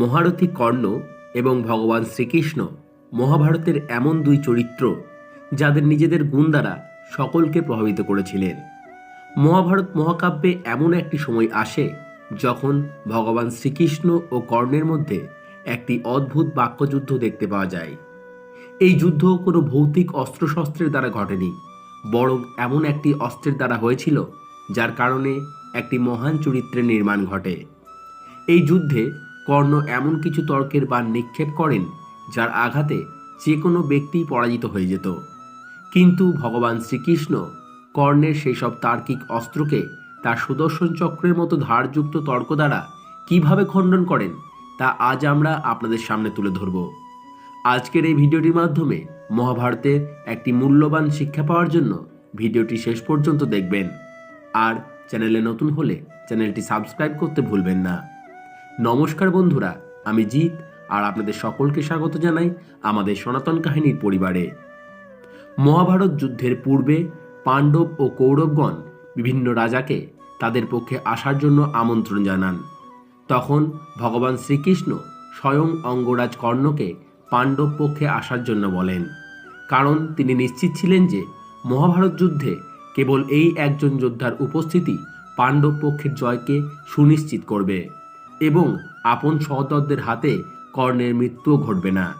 মহারথী কর্ণ এবং ভগবান শ্রীকৃষ্ণ মহাভারতের এমন দুই চরিত্র যাদের নিজেদের গুণ দ্বারা সকলকে প্রভাবিত করেছিলেন। মহাভারত মহাকাব্যে এমন একটি সময় আসে যখন ভগবান শ্রীকৃষ্ণ ও কর্ণের মধ্যে একটি অদ্ভুত বাক্যযুদ্ধ দেখতে পাওয়া যায়। এই যুদ্ধ কোনো ভৌতিক অস্ত্রশস্ত্রের দ্বারা ঘটেনি, বরং এমন একটি অস্ত্রের দ্বারা হয়েছিল যার কারণে একটি মহান চরিত্রের নির্মাণ ঘটে। এই যুদ্ধে কর্ণ এমন কিছু তর্কের বান নিক্ষেপ করেন, যার আঘাতে যে কোনো ব্যক্তি পরাজিত হয়ে যেত। কিন্তু ভগবান শ্রীকৃষ্ণ কর্ণের সেই সব তার্কিক অস্ত্রকে তার সুদর্শন চক্রের মতো ধারযুক্ত তর্ক দ্বারা কীভাবে খণ্ডন করেন, তা আজ আমরা আপনাদের সামনে তুলে ধরব। আজকের এই ভিডিওটির মাধ্যমে মহাভারতের একটি মূল্যবান শিক্ষা পাওয়ার জন্য ভিডিওটি শেষ পর্যন্ত দেখবেন। আর চ্যানেলে নতুন হলে চ্যানেলটি সাবস্ক্রাইব করতে ভুলবেন না। নমস্কার বন্ধুরা, আমি জিৎ আর আপনাদের সকলকে স্বাগত জানাই আমাদের সনাতন কাহিনীর পরিবারে। মহাভারত যুদ্ধের পূর্বে পাণ্ডব ও কৌরবগণ বিভিন্ন রাজাকে তাদের পক্ষে আসার জন্য আমন্ত্রণ জানান। তখন ভগবান শ্রীকৃষ্ণ স্বয়ং অঙ্গরাজ কর্ণকে পাণ্ডব পক্ষে আসার জন্য বলেন, কারণ তিনি নিশ্চিত ছিলেন যে মহাভারত যুদ্ধে কেবল এই একজন যোদ্ধার উপস্থিতি পাণ্ডব পক্ষের জয়কে সুনিশ্চিত করবে। আপন সহদরদের হাতে কর্ণের মৃত্যুও ঘটবে না।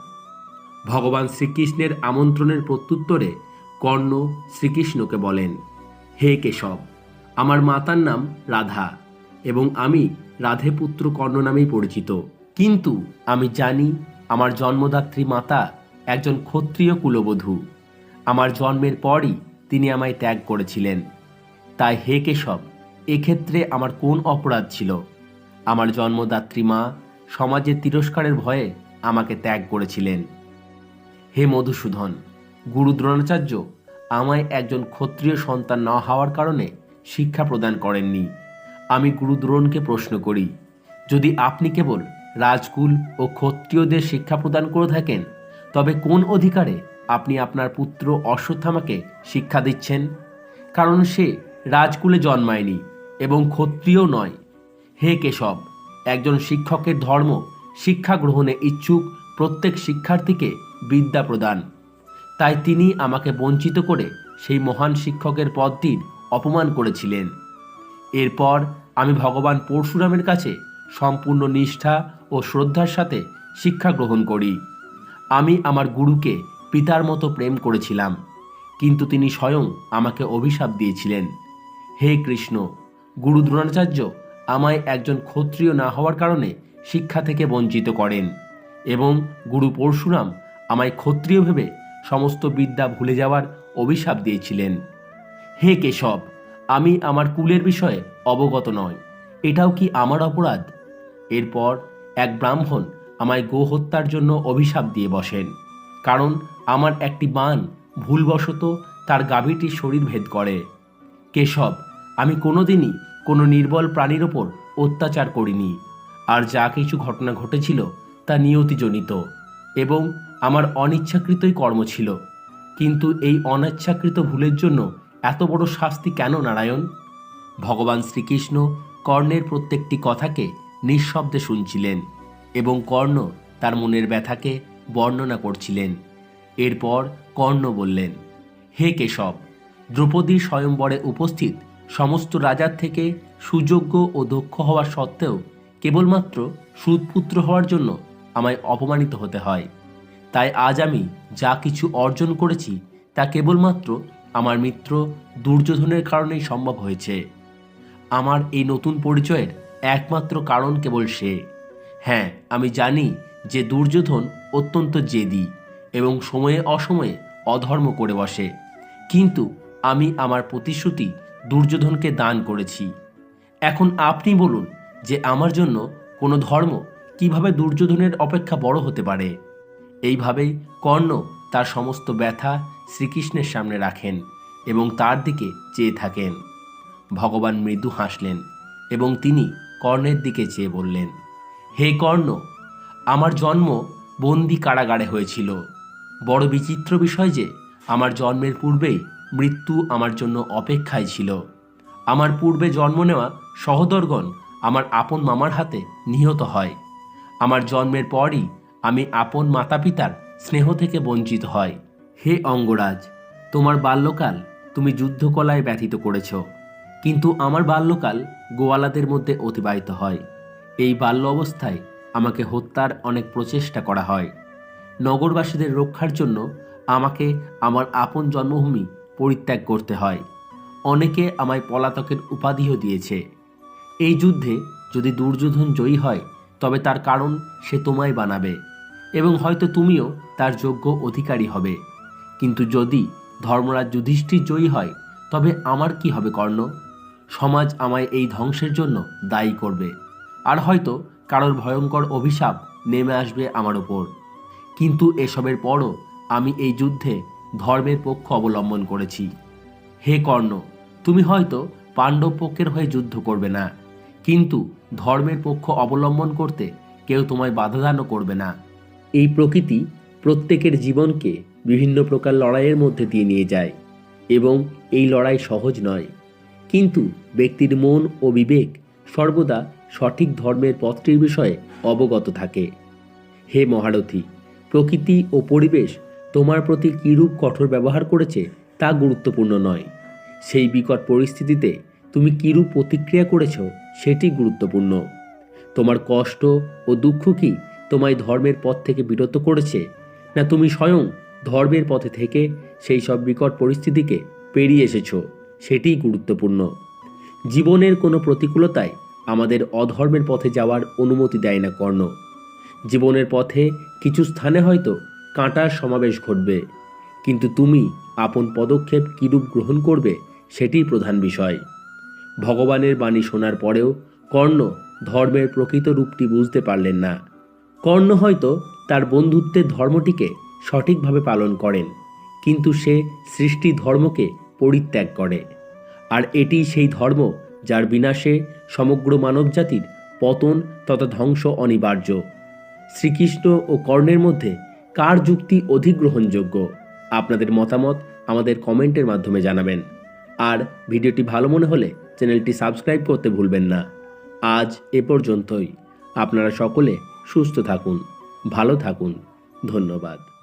ভগবান শ্রীকৃষ্ণের আমন্ত্রণের প্রত্যুত্তরে কর্ণ শ্রীকৃষ্ণকে বলেন, হে কেশব, আমার মাতার নাম রাধা এবং আমি রাধে পুত্র কর্ণ নামেই পরিচিত। কিন্তু আমি জানি আমার জন্মদাত্রী মাতা একজন ক্ষত্রিয় কুলবধূ। আমার জন্মের পরই তিনি আমায় ত্যাগ করেছিলেন। তাই হে কেশব, এক্ষেত্রে আমার কোন অপরাধ ছিল? আমার জন্মদাত্রী মা সমাজের তিরস্কারের ভয়ে আমাকে ত্যাগ করেছিলেন। হে মধুসূদন, গুরু দ্রোণাচার্য আমায় একজন ক্ষত্রিয় সন্তান না হওয়ার কারণে শিক্ষা প্রদান করেননি। আমি গুরু দ্রোণকে প্রশ্ন করি, যদি আপনি কেবল রাজকুল ও ক্ষত্রিয়দের শিক্ষা প্রদান করে থাকেন, তবে কোন অধিকারে আপনি আপনার পুত্র অশ্বত্থামাকে শিক্ষা দিচ্ছেন? কারণ সে রাজকুলে জন্মায়নি এবং ক্ষত্রিয় নয়। হে কেশব, একজন শিক্ষকের ধর্ম শিক্ষা গ্রহণে ইচ্ছুক প্রত্যেক শিক্ষার্থীকে বিদ্যা প্রদান। তাই তিনি আমাকে বঞ্চিত করে সেই মহান শিক্ষকের পদটির অপমান করেছিলেন। এরপর আমি ভগবান পরশুরামের কাছে সম্পূর্ণ নিষ্ঠা ও শ্রদ্ধার সাথে শিক্ষা গ্রহণ করি। আমি আমার গুরুকে পিতার মতো প্রেম করেছিলাম, কিন্তু তিনি স্বয়ং আমাকে অভিশাপ দিয়েছিলেন। হে কৃষ্ণ গুরু দ্রোণাচার্য আমায় একজন ক্ষত্রিয় না হওয়ার কারণে শিক্ষা থেকে বঞ্চিত করেন এবং গুরু পরশুরাম আমায় ক্ষত্রিয় ভেবে সমস্ত বিদ্যা ভুলে যাওয়ার অভিশাপ দিয়েছিলেন। হে কেশব, আমি আমার কুলের বিষয়ে অবগত নয় এটাও কি আমার অপরাধ? এরপর এক ব্রাহ্মণ আমায় গো হত্যার জন্য অভিশাপ দিয়ে বসেন, কারণ আমার একটি বান ভুলবশত তার গাভীটির শরীর ভেদ করে। কেশব, আমি কোনোদিনই কোনো নির্বল প্রাণীর ওপর অত্যাচার করিনি। আর যা কিছু ঘটনা ঘটেছিল তা নিয়তিজনিত এবং আমার অনিচ্ছাকৃতই কর্ম ছিল। কিন্তু এই অনিচ্ছাকৃত ভুলের জন্য এত বড় শাস্তি কেন, নারায়ণ? ভগবান শ্রীকৃষ্ণ কর্ণের প্রত্যেকটি কথাকে নিঃশব্দে শুনছিলেন এবং কর্ণ তার মনের ব্যথাকে বর্ণনা করছিলেন। এরপর কর্ণ বললেন, হে কেশব দ্রৌপদীর স্বয়ংবরে উপস্থিত সমস্ত রাজার থেকে সুযোগ্য ও দক্ষ হওয়া সত্ত্বেও কেবলমাত্র সুদপুত্র হওয়ার জন্য আমায় অপমানিত হতে হয়। তাই আজ আমি যা কিছু অর্জন করেছি, তা কেবলমাত্র আমার মিত্র দুর্যোধনের কারণেই সম্ভব হয়েছে। আমার এই নতুন পরিচয়ের একমাত্র কারণ কেবল সে। হ্যাঁ আমি জানি যে দুর্যোধন অত্যন্ত জেদি এবং সময়ে অসময়ে অধর্ম করে বসে। কিন্তু আমি আমার প্রতিশ্রুতি দুর্যোধনকে দান করেছি। এখন আপনি বলুন যে আমার জন্য কোনো ধর্ম কীভাবে দুর্যোধনের অপেক্ষা বড় হতে পারে? এইভাবেই কর্ণ তার সমস্ত ব্যথা শ্রীকৃষ্ণের সামনে রাখেন এবং তার দিকে চেয়ে থাকেন। ভগবান মৃদু হাসলেন এবং তিনি কর্ণের দিকে চেয়ে বললেন, হে কর্ণ, আমার জন্ম বন্দি কারাগারে হয়েছিল। বড় বিচিত্র বিষয় যে আমার জন্মের পূর্বেই মৃত্যু আমার জন্য অপেক্ষায় ছিল। আমার পূর্বে জন্ম নেওয়া সহদরগণ আমার আপন মামার হাতে নিহত হয়। আমার জন্মের পরই আমি আপন মাতা পিতার স্নেহ থেকে বঞ্চিত হয়। হে অঙ্গরাজ, তোমার বাল্যকাল তুমি যুদ্ধকলায় ব্যথিত করেছ, কিন্তু আমার বাল্যকাল গোয়ালাদের মধ্যে অতিবাহিত হয়। এই বাল্য অবস্থায় আমাকে হত্যার অনেক প্রচেষ্টা করা হয়। নগরবাসীদের রক্ষার জন্য আমাকে আমার আপন জন্মভূমি পরিত্যাগ করতে হয়। অনেকে আমায় পলাতকের উপাধিও দিয়েছে। এই যুদ্ধে যদি দুর্যোধন জয়ী হয়, তবে তার কারণ সে তোমায় বানাবে এবং হয়তো তুমিও তার যোগ্য অধিকারী হবে। কিন্তু যদি ধর্মরাজ যুধিষ্ঠির জয়ী হয়, তবে আমার কি হবে কর্ণ? সমাজ আমায় এই ধ্বংসের জন্য দায়ী করবে। আর হয়তো কারোর ভয়ঙ্কর অভিশাপ নেমে আসবে আমার ওপর। কিন্তু এসবের পরও আমি এই যুদ্ধে ধর্মের পক্ষ অবলম্বন করেছি। হে কর্ণ, তুমি হয়তো পাণ্ডব পক্ষের হয়ে যুদ্ধ করবে না, কিন্তু ধর্মের পক্ষ অবলম্বন করতে কেউ তোমায় বাধাদানও করবে না। এই প্রকৃতি প্রত্যেকের জীবনকে বিভিন্ন প্রকার লড়াইয়ের মধ্যে দিয়ে নিয়ে যায়, এবং এই লড়াই সহজ নয়। কিন্তু ব্যক্তির মন ও বিবেক সর্বদা সঠিক ধর্মের পথটির বিষয়ে অবগত থাকে। হে মহারথী, প্রকৃতি ও পরিবেশ তোমার প্রতি কীরূপ কঠোর ব্যবহার করেছে, তা গুরুত্বপূর্ণ নয়। সেই বিকট পরিস্থিতিতে তুমি কীরূপ প্রতিক্রিয়া করেছ, সেটি গুরুত্বপূর্ণ। তোমার কষ্ট ও দুঃখ কি তোমায় ধর্মের পথ থেকে বিরত করেছে, না তুমি স্বয়ং ধর্মের পথে থেকে সেই সব বিকট পরিস্থিতিকে পেরিয়ে এসেছ সেটিই গুরুত্বপূর্ণ। জীবনের কোনো প্রতিকূলতায় আমাদের অধর্মের পথে যাওয়ার অনুমতি দেয় না কর্ণ। জীবনের পথে কিছু স্থানে হয়তো কাঁটার সমাবেশ ঘটবে। কিন্তু তুমি আপন পদক্ষেপ কীরূপ গ্রহণ করবে সেটিই প্রধান বিষয়। ভগবানের বাণী শোনার পরেও কর্ণ ধর্মের প্রকৃত রূপটি বুঝতে পারলেন না। কর্ণ হয়তো তার বন্ধুত্বের ধর্মটিকে সঠিকভাবে পালন করেন, কিন্তু সে সৃষ্টি ধর্মকে পরিত্যাগ করে। আর এটি সেই ধর্ম যার বিনাশে সমগ্র মানবজাতির পতন তথা ধ্বংস অনিবার্য। শ্রীকৃষ্ণ ও কর্ণের মধ্যে কার যুক্তি অধিক গ্রহণযোগ্য? আপনাদের মতামত আমাদের কমেন্টের মাধ্যমে জানাবেন। আর ভিডিওটি ভালো মনে হলে চ্যানেলটি সাবস্ক্রাইব করতে ভুলবেন না। আজ এ পর্যন্তই। আপনারা সকলে সুস্থ থাকুন, ভালো থাকুন। ধন্যবাদ।